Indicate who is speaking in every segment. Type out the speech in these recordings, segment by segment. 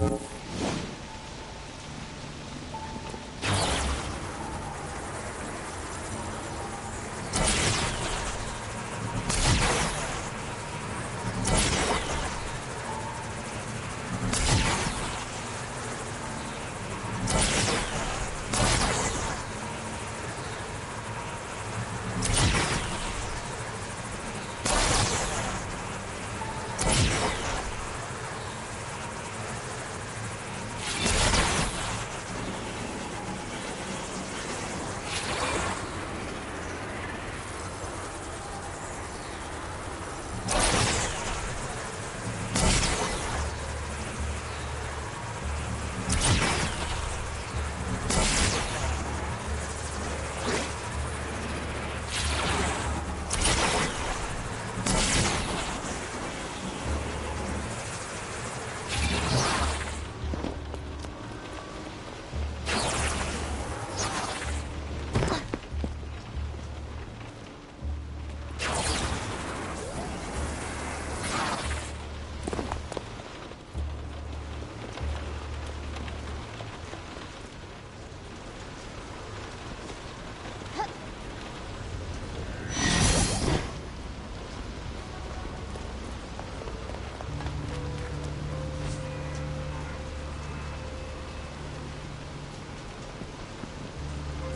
Speaker 1: Thank you.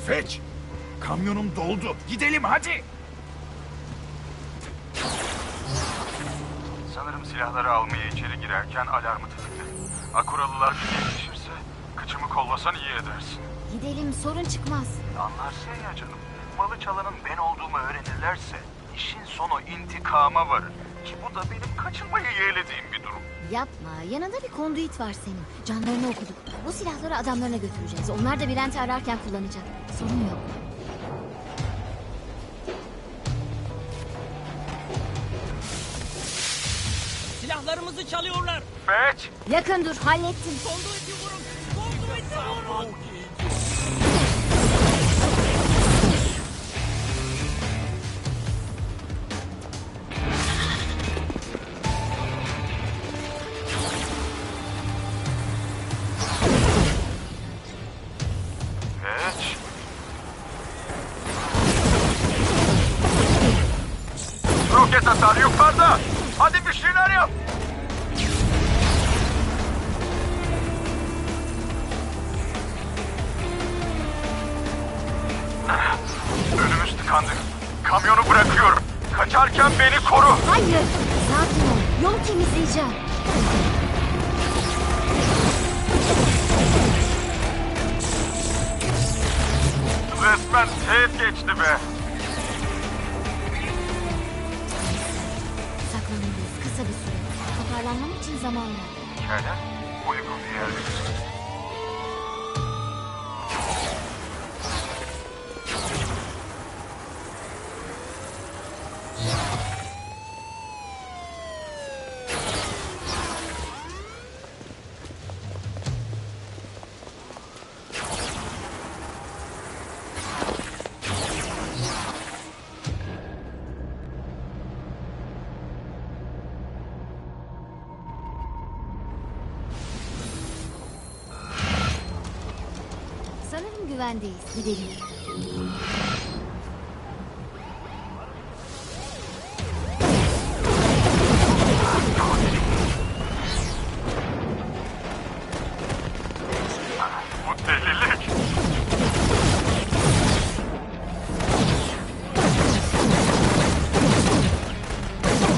Speaker 1: Feç, kamyonum doldu. Gidelim hadi.
Speaker 2: Sanırım silahları almaya içeri girerken alarmı tetikledim. Akuralılar bize yetişirse kıçımı kollasan iyi edersin.
Speaker 3: Gidelim sorun çıkmaz.
Speaker 2: Anlarsın ya canım. Malı çalanın ben olduğumu öğrenirlerse işin sonu intikama varır. Ki bu da benim kaçınmayı yeğlediğim bir durum.
Speaker 3: Yapma yanında bir konduit var senin. Canlarını okuduk. Bu silahları adamlarına götüreceğiz. Onlar da Bülent'i ararken kullanacak. Sorun yok.
Speaker 4: Silahlarımızı çalıyorlar.
Speaker 2: Feç!
Speaker 3: Yakın dur hallettim.
Speaker 4: Konduiti vurun. Konduiti vurun.
Speaker 2: Roket atar yukarıda! Hadi bir şeyler yap! Önümüz tıkandı. Kamyonu bırakıyorum. Kaçarken beni koru.
Speaker 3: Hayır. Sakin ol. Yol temizleyeceğim.
Speaker 2: Resmen teğet geçti be.
Speaker 3: Bir süre. Toparlanmam için zaman ver.
Speaker 2: Pekala. Uygun bir yer
Speaker 3: Sanırım güvendeyiz. Gidelim.
Speaker 2: Bu delilik.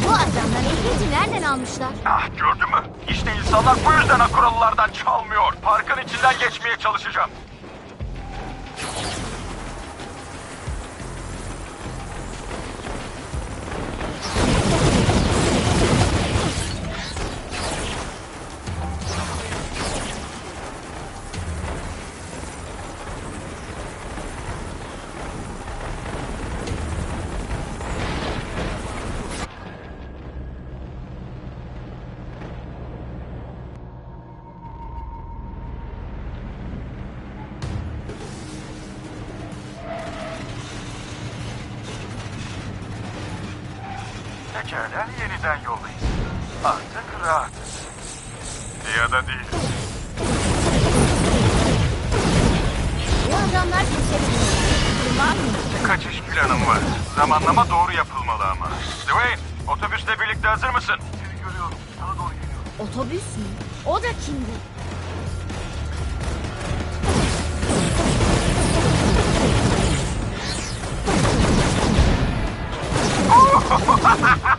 Speaker 3: Bu adamlar ehliyeti nereden almışlar?
Speaker 2: Ah gördün mü? İşte insanlar bu yüzden akuralılardan çalmıyor. Parkın içinden geçmeye çalışacağım. Pekala yeniden yoldayız. Artık rahatız. Ya da değil.
Speaker 3: Bu adamlar kaçabilir. Kurban mı?
Speaker 2: Kaçış planım var. Zamanlama doğru yapılmalı ama. Dwayne otobüsle birlikte hazır mısın? Seni görüyorum. Sana doğru geliyorum.
Speaker 3: Otobüs mü? O da kimdi? Ha ha ha ha!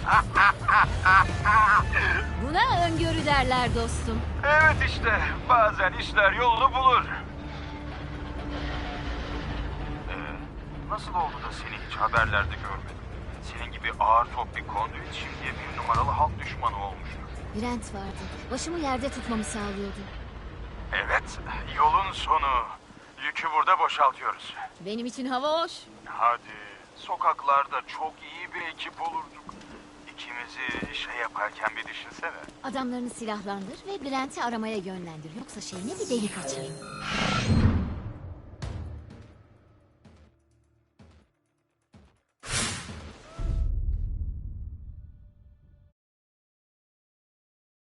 Speaker 3: Derler dostum.
Speaker 2: Evet işte. Bazen işler yolunu bulur. Ee, nasıl oldu da seni hiç haberlerde görmedim? Senin gibi ağır top bir konduit şimdiye bir numaralı halk düşmanı olmuş.
Speaker 3: Brent vardı. Başımı yerde tutmamı sağlıyordu.
Speaker 2: Evet, yolun sonu. Yükü burada boşaltıyoruz.
Speaker 3: Benim için hava hoş.
Speaker 2: Hadi, sokaklarda çok iyi bir ekip olurduk. İkimizi şey yaparken bir düşünsene.
Speaker 3: Adamlarını silahlandır ve Brent'i aramaya yönlendir. Yoksa şeyine bir delik açarım.